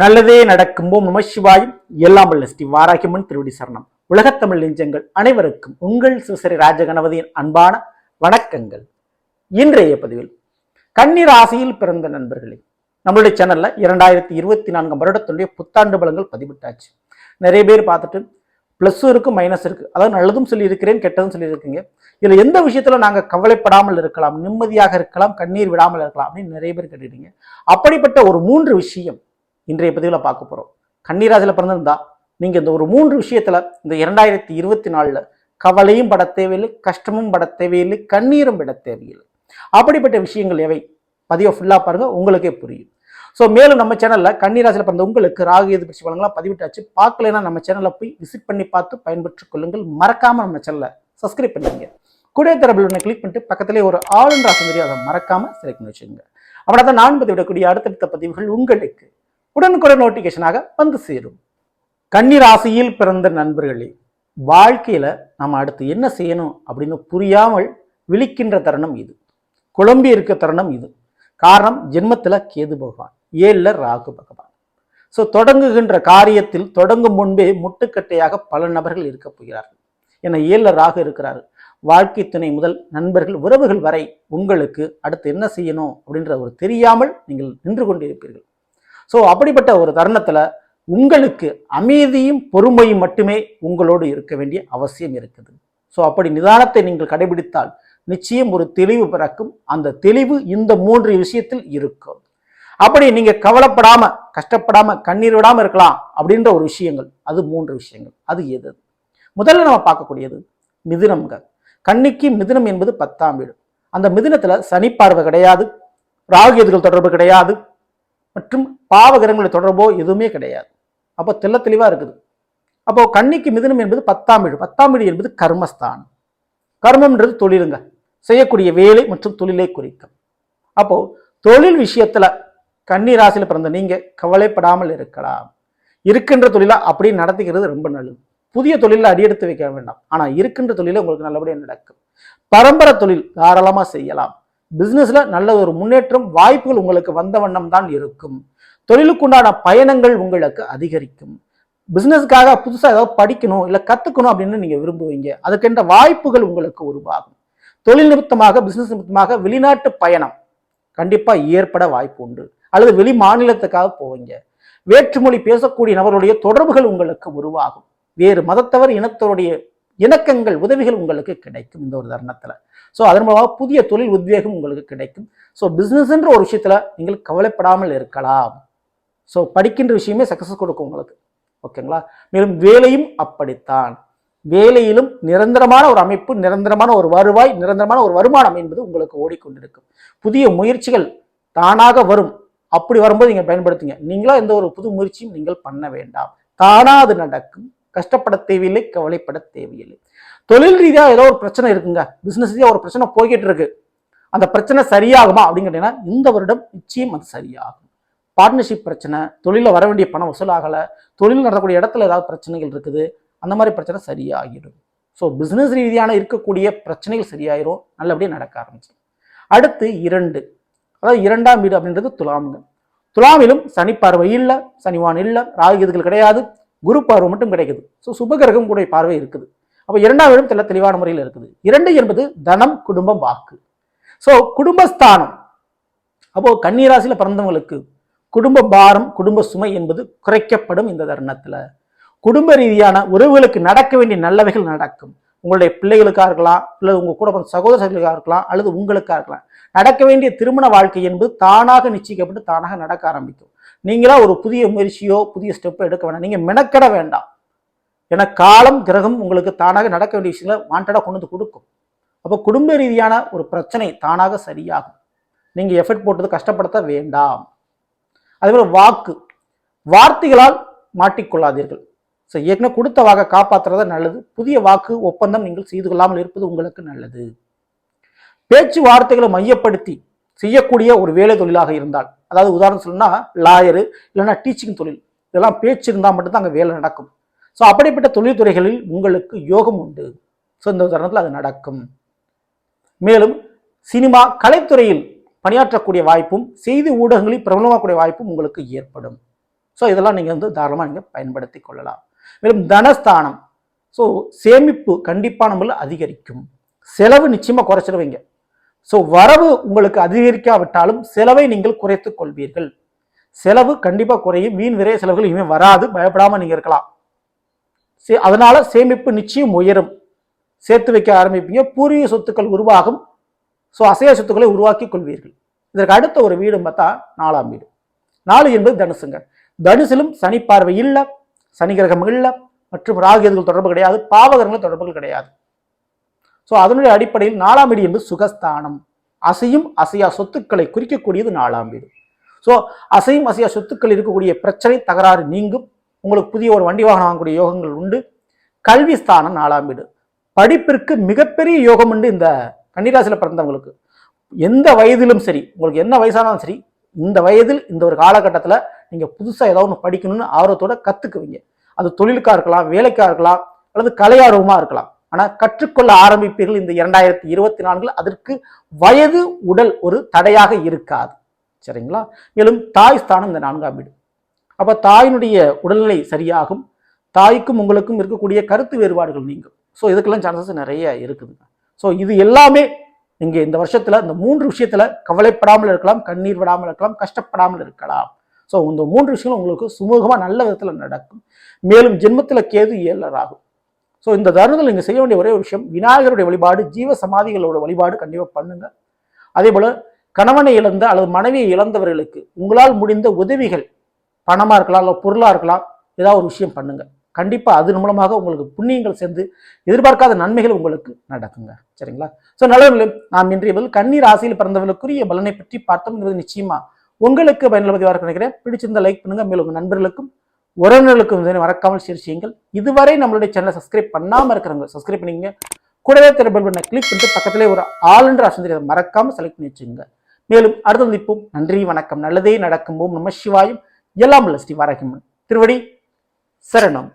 நல்லதே நடக்கும். ஓம் நம சிவாயும். எல்லாம் வல்ல ஸ்ரீ வாராகிமன் திருவடி சரணம். உலகத்தமிழ் நெஞ்சங்கள் அனைவருக்கும் உங்கள் சிவசரி ராஜகணபதியின் அன்பான வணக்கங்கள். இன்றைய பதிவில் கன்னி ராசியில் பிறந்த நண்பர்களே நம்மளுடைய சேனல்ல இரண்டாயிரத்தி இருபத்தி நான்காம் வருடத்துடைய புத்தாண்டு பலங்கள் பதிவிட்டாச்சு. நிறைய பேர் பார்த்துட்டு ப்ளஸ்ஸும் இருக்கு மைனஸ் இருக்குது அதாவது நல்லதும் சொல்லியிருக்கிறேன் கெட்டதும் சொல்லியிருக்கீங்க. இதில் எந்த விஷயத்தில் நாங்கள் கவலைப்படாமல் இருக்கலாம் நிம்மதியாக இருக்கலாம் கண்ணீர் விடாமல் இருக்கலாம் அப்படின்னு நிறைய பேர் கேட்டுட்டீங்க அப்படிப்பட்ட ஒரு மூன்று விஷயம் இன்றைய பதிவில் பார்க்க போகிறோம் கன்னிராசியில் பிறந்திருந்தா நீங்கள் இந்த ஒரு மூன்று விஷயத்தில் இந்த இரண்டாயிரத்தி இருபத்தி நாலில் கவலையும் பட தேவையில்லை கஷ்டமும் பட தேவையில்லை கண்ணீரும் விட தேவையில்லை. அப்படிப்பட்ட விஷயங்கள் எவை? பதிவை ஃபுல்லாக பாருங்கள் உங்களுக்கே புரியும். ஸோ மேலும் நம்ம சேனலில் கன்னிராசியில் பிறந்த உங்களுக்கு ராகு எது பற்றி பலங்களாம் பதிவிட்டாச்சு. பார்க்கலைன்னா நம்ம சேனலை போய் விசிட் பண்ணி பார்த்து பயன்பெற்றுக் கொள்ளுங்கள். மறக்காமல் நம்ம சேனலை சப்ஸ்கிரைப் பண்ணிங்க கூட தரப்பில் ஒன்று கிளிக் பண்ணிட்டு பக்கத்திலே ஒரு ஆளுன்ற ஆசை அதை மறக்காமல் செலக்ட் பண்ணி வச்சுக்கோங்க. அப்படின்னா தான் நான் பதிவிடக்கூடிய அடுத்தடுத்த பதிவுகள் உங்களுக்கு. உடனுக்குடன் நோட்டிஃபிகேஷனாக வந்து சேரும். கன்னி ராசியில் பிறந்த நண்பர்களே வாழ்க்கையில் நம்ம அடுத்து என்ன செய்யணும் அப்படின்னு புரியாமல் விழிக்கின்ற தருணம் இது. குழம்பி இருக்க தருணம் இது. காரணம் ஜென்மத்தில் கேது பகவான் ஏழுல ராகு பகவான். ஸோ தொடங்குகின்ற காரியத்தில் தொடங்கும் முன்பே முட்டுக்கட்டையாக பல நபர்கள் இருக்க போகிறார்கள். என ஏழில் ராகு இருக்கிறார். வாழ்க்கை துணை முதல் நண்பர்கள் உறவுகள் வரை உங்களுக்கு அடுத்து என்ன செய்யணும் அப்படின்ற ஒரு தெரியாமல் நீங்கள் நின்று கொண்டிருப்பீர்கள். ஸோ அப்படிப்பட்ட ஒரு தருணத்தில் உங்களுக்கு அமைதியும் பொறுமையும் மட்டுமே உங்களோடு இருக்க வேண்டிய அவசியம் இருக்குது. ஸோ அப்படி நிதானத்தை நீங்கள் கடைபிடித்தால் நிச்சயம் ஒரு தெளிவு பிறக்கும். அந்த தெளிவு இந்த மூன்று விஷயத்தில் இருக்கும். அப்படி நீங்க கவலைப்படாம கஷ்டப்படாம கண்ணீர் விடாம இருக்கலாம் அப்படின்ற ஒரு விஷயங்கள். அது மூன்று விஷயங்கள். அது எது? முதல்ல நம்ம பார்க்கக்கூடியது மிதுனம்ங்க கண்ணிக்கு மிதுனம் என்பது பத்தாம் வீடு. அந்த மிதுனத்துல சனி பார்வை கிடையாது. ராகு எதுகள் தொடர்பு கிடையாது. மற்றும் பாவகிரகங்களை தொடர்போ எதுவுமே கிடையாது. அப்போ தெல்ல தெளிவாக இருக்குது. அப்போ கன்னிக்கு மிதுனம் என்பது பத்தாம் வீடு. பத்தாம் வீடு என்பது கர்மஸ்தானம். கர்மம்ன்றது தொழிலுங்க. செய்யக்கூடிய வேலை மற்றும் தொழிலை குறிக்கும். அப்போ தொழில் விஷயத்துல கன்னி ராசியில் பிறந்த நீங்க கவலைப்படாமல் இருக்கலாம். இருக்கின்ற தொழிலை அப்படியே நடத்திக்கிறது ரொம்ப நல்லது. புதிய தொழிலில் அடியெடுத்து வைக்க வேண்டாம். ஆனால் இருக்கின்ற தொழிலை உங்களுக்கு நல்லபடியாக நடக்கும். பரம்பரை தொழில் தாராளமாக செய்யலாம். பிஸ்னஸில் நல்ல ஒரு முன்னேற்றம் வாய்ப்புகள் உங்களுக்கு வந்த வண்ணம் தான் இருக்கும். தொழிலுக்குண்டான பயணங்கள் உங்களுக்கு அதிகரிக்கும். பிஸ்னஸ்க்காக புதுசாக ஏதாவது படிக்கணும் இல்லை கற்றுக்கணும் அப்படின்னு நீங்கள் விரும்புவீங்க. அதுக்கென்ற வாய்ப்புகள் உங்களுக்கு உருவாகும். தொழில் நிமித்தமாக பிஸ்னஸ் நிமித்தமாக வெளிநாட்டு பயணம் கண்டிப்பாக ஏற்பட வாய்ப்பு உண்டு. அல்லது வெளி மாநிலத்துக்காக போவீங்க. வேற்றுமொழி பேசக்கூடிய நபருடைய தொடர்புகள் உங்களுக்கு உருவாகும். வேறு மதத்தவர் இனத்தவருடைய இணக்கங்கள் உதவிகள் உங்களுக்கு கிடைக்கும் இந்த ஒரு தருணத்தில். ஸோ அதன் மூலமாக புதிய தொழில் உத்வேகம் உங்களுக்கு கிடைக்கும். ஸோ பிஸ்னஸ்ன்ற ஒரு விஷயத்தில் நீங்கள் கவலைப்படாமல் இருக்கலாம். ஸோ படிக்கின்ற விஷயமே சக்ஸஸ் கொடுக்கும் உங்களுக்கு. ஓகேங்களா மேலும் வேலையும் அப்படித்தான். வேலையிலும் நிரந்தரமான ஒரு அமைப்பு நிரந்தரமான ஒரு வருவாய் நிரந்தரமான ஒரு வருமானம் என்பது உங்களுக்கு ஓடிக்கொண்டிருக்கும். புதிய முயற்சிகள் தானாக வரும். அப்படி வரும்போது நீங்கள் பயன்படுத்துங்க. நீங்களா எந்த ஒரு புது முயற்சியும் நீங்கள் பண்ண வேண்டாம். தானாக அது நடக்கும். கஷ்டப்பட தேவையில்லை கவலைப்பட தேவையில்லை. தொழில் ரீதியாக ஏதோ ஒரு பிரச்சனை இருக்குங்க. பிஸ்னஸ் ரீதியாக ஒரு பிரச்சனை போய்கிட்டு இருக்கு அந்த பிரச்சனை சரியாகுமா அப்படின்னு இந்த வருடம் நிச்சயம் அது சரியாகும். பார்ட்னர்ஷிப் பிரச்சனை தொழிலில் வர வேண்டிய பணம் வசூலாகலை தொழில் நடக்கக்கூடிய இடத்துல ஏதாவது பிரச்சனைகள் இருக்குது அந்த மாதிரி பிரச்சனை சரியாகிடும். ஸோ பிஸ்னஸ் ரீதியான இருக்கக்கூடிய பிரச்சனைகள் சரியாயிரும் நல்லபடியாக நடக்க ஆரம்பிச்சிடும். அடுத்து இரண்டு. அதாவது இரண்டாம் வீடு அப்படின்றது துலாம்ங்க துலாமிலும் சனி பார்வை இல்லை சனிவான் இல்லை ராகுகேதுகள் கிடையாது குரு பார்வை மட்டும் கிடைக்குது. ஸோ சுபகிரகம் கூட பார்வை இருக்குது. அப்போ இரண்டாம் இடம் தெல்ல தெளிவான முறையில் இருக்குது. இரண்டு என்பது தனம் குடும்பம் வாக்கு. ஸோ குடும்பஸ்தானம். அப்போ கன்னிராசியில் பிறந்தவங்களுக்கு குடும்ப பாரம் குடும்ப சுமை என்பது குறைக்கப்படும் இந்த தருணத்தில். குடும்ப ரீதியான உறவுகளுக்கு நடக்க வேண்டிய நல்லவைகள் நடக்கும். உங்களுடைய பிள்ளைகளுக்காக இருக்கலாம் அல்லது உங்கள் கூட பிறந்த சகோதரர்களுக்காக இருக்கலாம் அல்லது உங்களுக்காக இருக்கலாம். நடக்க வேண்டிய திருமண வாழ்க்கை என்பது தானாக நிச்சயிக்கப்பட்டு தானாக நடக்க ஆரம்பிக்கும். நீங்களா ஒரு புதிய முயற்சியோ புதிய ஸ்டெப்போ எடுக்க வேண்டாம் நீங்கள் மெனக்கட வேண்டாம். ஏன்னா காலம் கிரகம் உங்களுக்கு தானாக நடக்க வேண்டிய விஷயங்களை வாண்டடாக கொண்டு வந்து கொடுக்கும். அப்போ குடும்ப ரீதியான ஒரு பிரச்சனை தானாக சரியாகும். நீங்கள் எஃபர்ட் போட்டது கஷ்டப்படுத்த வேண்டாம். அதேபோல் வாக்கு. வார்த்தைகளால் மாட்டிக்கொள்ளாதீர்கள். ஸோ ஏற்கனவே கொடுத்த வாக்கை காப்பாற்றுறது நல்லது. புதிய வாக்கு ஒப்பந்தம் நீங்கள் செய்து கொள்ளாமல் இருப்பது உங்களுக்கு நல்லது. பேச்சுவார்த்தைகளை மையப்படுத்தி செய்யக்கூடிய ஒரு வேலை தொழிலாக இருந்தால் அதாவது உதாரணம் சொல்லணும்னா லாயரு இல்லைன்னா டீச்சிங் தொழில் இதெல்லாம் பேச்சு இருந்தால் மட்டும்தான் அங்கே வேலை நடக்கும். ஸோ அப்படிப்பட்ட தொழில்துறைகளில் உங்களுக்கு யோகம் உண்டு. ஸோ இந்த உதாரணத்தில் அது நடக்கும். மேலும் சினிமா கலைத்துறையில் பணியாற்றக்கூடிய வாய்ப்பும் செய்தி ஊடகங்களில் பிரபலமாகக்கூடிய வாய்ப்பும் உங்களுக்கு ஏற்படும். ஸோ இதெல்லாம் நீங்கள் வந்து தாராளமாக நீங்கள் பயன்படுத்தி கொள்ளலாம். மேலும் தனஸ்தானம். ஸோ சேமிப்பு கண்டிப்பான முறையில் அதிகரிக்கும். செலவு நிச்சயமாக குறைச்சிடுவீங்க ஸோ வரவு உங்களுக்கு அதிகரிக்காவிட்டாலும் செலவை நீங்கள் குறைத்துக் கொள்வீர்கள். செலவு கண்டிப்பாக குறையும். வீண் விரைய செலவுகள் இனிமேல் வராது. பயப்படாமல் நீங்கள் இருக்கலாம். சே அதனால் சேமிப்பு நிச்சயம் உயரும். சேர்த்து வைக்க ஆரம்பிப்பீங்க பூர்வீக சொத்துக்கள் உருவாகும். ஸோ அசைய சொத்துக்களை உருவாக்கி கொள்வீர்கள். இதற்கு அடுத்த ஒரு வீடு பார்த்தா நாலாம் வீடு. நாலு என்பது தனுசுங்க. தனுசிலும் சனி பார்வை இல்லை சனி கிரகம் இல்லை மற்றும் ராகியதுகள் தொடர்பு கிடையாது பாவகரங்கள் தொடர்புகள் கிடையாது. ஸோ அதனுடைய அடிப்படையில் நாலாம் வீடு என்பது சுகஸ்தானம். அசையும் அசையா சொத்துக்களை குறிக்கக்கூடியது நாலாம் வீடு. ஸோ அசையும் அசையா சொத்துக்கள் இருக்கக்கூடிய பிரச்சனை தகராறு நீங்கும். உங்களுக்கு புதிய ஒரு வண்டி வாகனம் வாங்கக்கூடிய யோகங்கள் உண்டு. கல்வி ஸ்தானம் நாலாம் வீடு. படிப்பிற்கு மிகப்பெரிய யோகம் உண்டு இந்த கன்னிராசியில் பிறந்தவங்களுக்கு. எந்த வயதிலும் சரி உங்களுக்கு என்ன வயசானாலும் சரி இந்த வயதில் இந்த ஒரு காலகட்டத்தில் நீங்கள் புதுசாக ஏதாவது ஒன்று படிக்கணும்னு ஆர்வத்தோட கற்றுக்குவீங்க அது தொழிலுக்காக இருக்கலாம் வேலைக்காக இருக்கலாம் அல்லது கலையார்வமாக இருக்கலாம். ஆனால் கற்றுக்கொள்ள ஆரம்பிப்பீர்கள் இந்த இரண்டாயிரத்தி இருபத்தி நான்கில். அதற்கு வயது உடல் ஒரு தடையாக இருக்காது. சரிங்களா? மேலும் தாய் ஸ்தானம் இந்த நான்காம் வீடு. அப்போ தாயினுடைய உடல்நிலை சரியாகும் தாய்க்கும் உங்களுக்கும் இருக்கக்கூடிய கருத்து வேறுபாடுகள் நீங்கும். ஸோ இதுக்கெல்லாம் சான்சஸ் நிறைய இருக்குதுங்க ஸோ இது எல்லாமே நீங்கள் இந்த வருஷத்தில் இந்த மூன்று விஷயத்தில் கவலைப்படாமல் இருக்கலாம் கண்ணீர் விடாமல் இருக்கலாம் கஷ்டப்படாமல் இருக்கலாம். ஸோ இந்த மூன்று விஷயங்களும் உங்களுக்கு சுமூகமாக நல்ல விதத்தில் நடக்கும். மேலும் ஜென்மத்தில் கேது இயலராகும் ஸோ இந்த தருணத்தில் நீங்கள் செய்ய வேண்டிய ஒரே ஒரு விஷயம் விநாயகருடைய வழிபாடு ஜீவ சமாதிகளோட வழிபாடு கண்டிப்பாக பண்ணுங்க. அதே போல் கணவனை இழந்த அல்லது மனைவியை இழந்தவர்களுக்கு உங்களால் முடிந்த உதவிகள் பணமாக இருக்கலாம் இல்லை பொருளாக இருக்கலாம் ஏதாவது ஒரு விஷயம் பண்ணுங்கள் கண்டிப்பாக அது மூலமாக உங்களுக்கு புண்ணியங்கள் சேர்ந்து எதிர்பார்க்காத நன்மைகள் உங்களுக்கு நடக்குங்க. சரிங்களா? ஸோ நல்லவர்களே நாம் இன்றைய பதில் கண்ணீர் ஆசையில் பிறந்தவர்களுக்குரிய பலனை பற்றி பார்த்தோம் என்பது நிச்சயமா உங்களுக்கு பயனுள்ளதாக இருக்க நினைக்கிறேன். பிடிச்சிருந்த லைக் பண்ணுங்கள் மேலும் உங்கள் நண்பர்களுக்கும் உறவினர்களுக்கும் இதனை மறக்காமல் ஷேர் செய்யுங்கள். இதுவரை நம்மளுடைய சேனலை சப்ஸ்கிரைப் பண்ணாமல் இருக்கிறவங்க சப்ஸ்கிரைப் பண்ணிங்க கூடவே திரும்ப பண்ண கிளிக் பண்ணிட்டு பக்கத்திலே ஒரு ஆல் என்ற ஆப்ஷன் மறக்காமல் செலக்ட் பண்ணி வச்சுங்க மேலும் அடுத்த சந்திப்போம். நன்றி வணக்கம். நல்லதே நடக்கும். ஓம் நம சிவாயும். எல்லாம் உள்ள ஸ்ரீ வாராகிமன் திருவடி சரணம்.